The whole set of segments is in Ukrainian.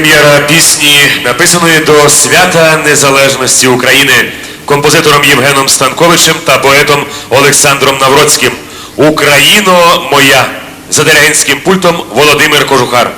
Прем'єра пісні, написаної до свята Незалежності України композитором Євгеном Станковичем та поетом Олександром Навроцьким. Україно моя за диригентським пультом Володимир Кожухар.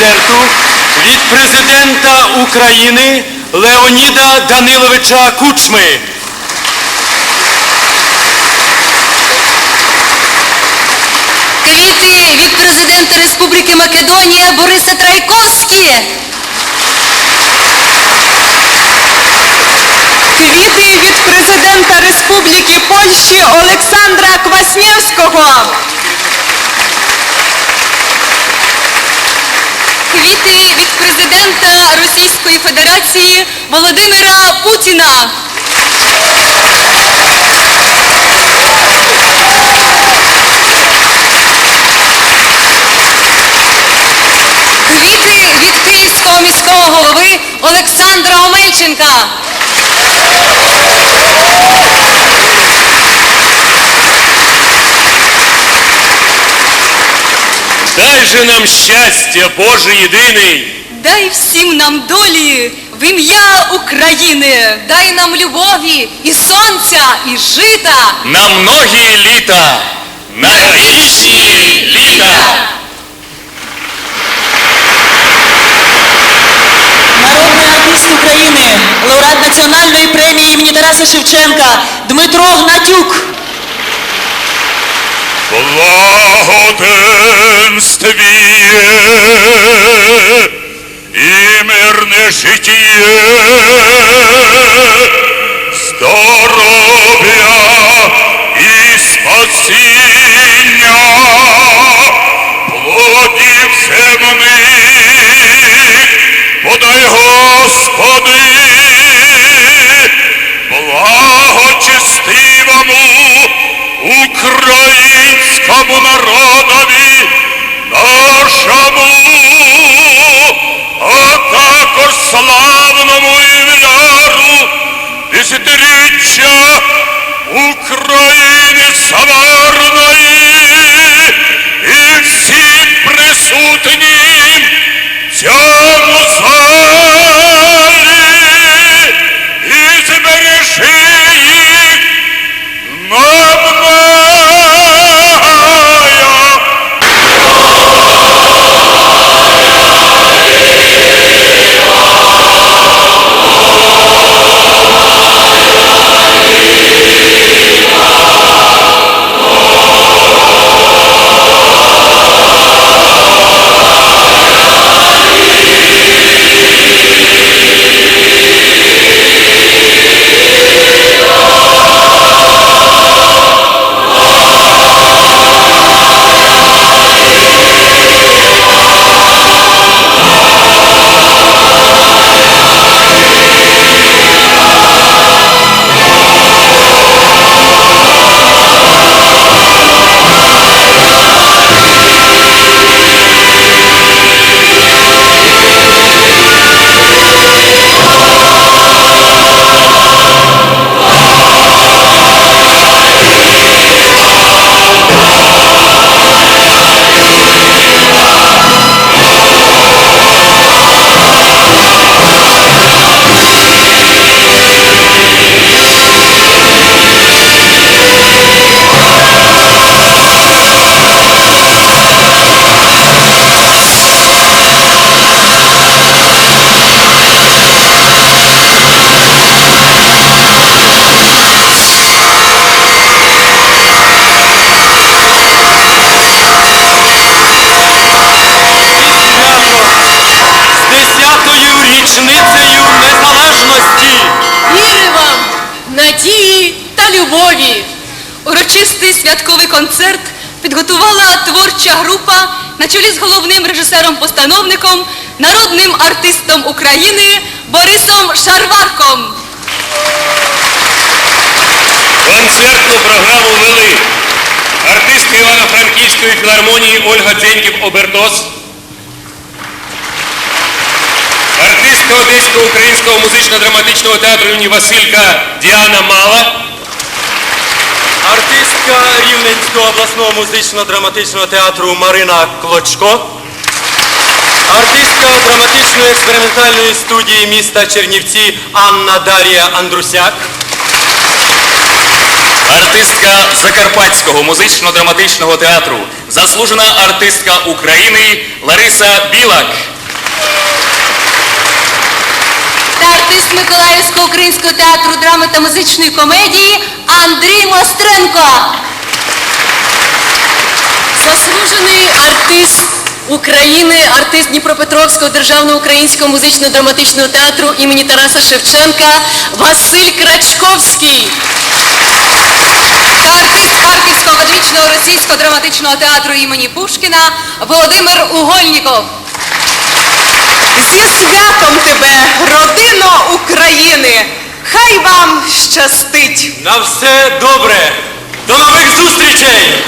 Концерту від президента України Леоніда Даниловича Кучми. Квіти від президента Республіки Македонія Бориса Трайковські. Квіти від президента Республіки Польщі Олександра Кваснєвського. Квіти від президента Російської Федерації Володимира Путіна. Квіти від Київського міського голови Олександра Омельченка. Дай же нам щастя, Боже єдиний, Дай всім нам долі в ім'я України. Дай нам любові і сонця, і жита. на многі літа, на вічні літа. Народний артист України, лауреат національної премії імені Тараса Шевченка Дмитро Гнатюк. Благоденствие и мирне житие, здоров'я і спасіння, плодів земних, подай Господи, благочестивому українському народові нашому, славному ім'яру десятиріччя України Саварної святковий концерт підготувала творча група на чолі з головним режисером-постановником, народним артистом України Борисом Шарварком. Концертну програму вели артистка Івано-Франківської філармонії Ольга Дзеньків Обертос, артистка Одеського українського музично-драматичного театру імені Василька Діана Мала, Рівненського обласного музично-драматичного театру Марина Клочко, артистка драматичної експериментальної студії міста Чернівці Анна Дарія Андрусяк. Артистка Закарпатського музично-драматичного театру, заслужена артистка України Лариса Білак. Та артист Миколаївського українського театру драми та музичної комедії Андрій Мостренко. Заслужений артист України, артист Дніпропетровського державного українського музично-драматичного театру імені Тараса Шевченка Василь Крачковський. та артист Харківського академічного російського драматичного театру імені Пушкіна Володимир Угольніков. Зі святом тебе, родино України! Хай вам щастить! На все добре! До нових зустрічей!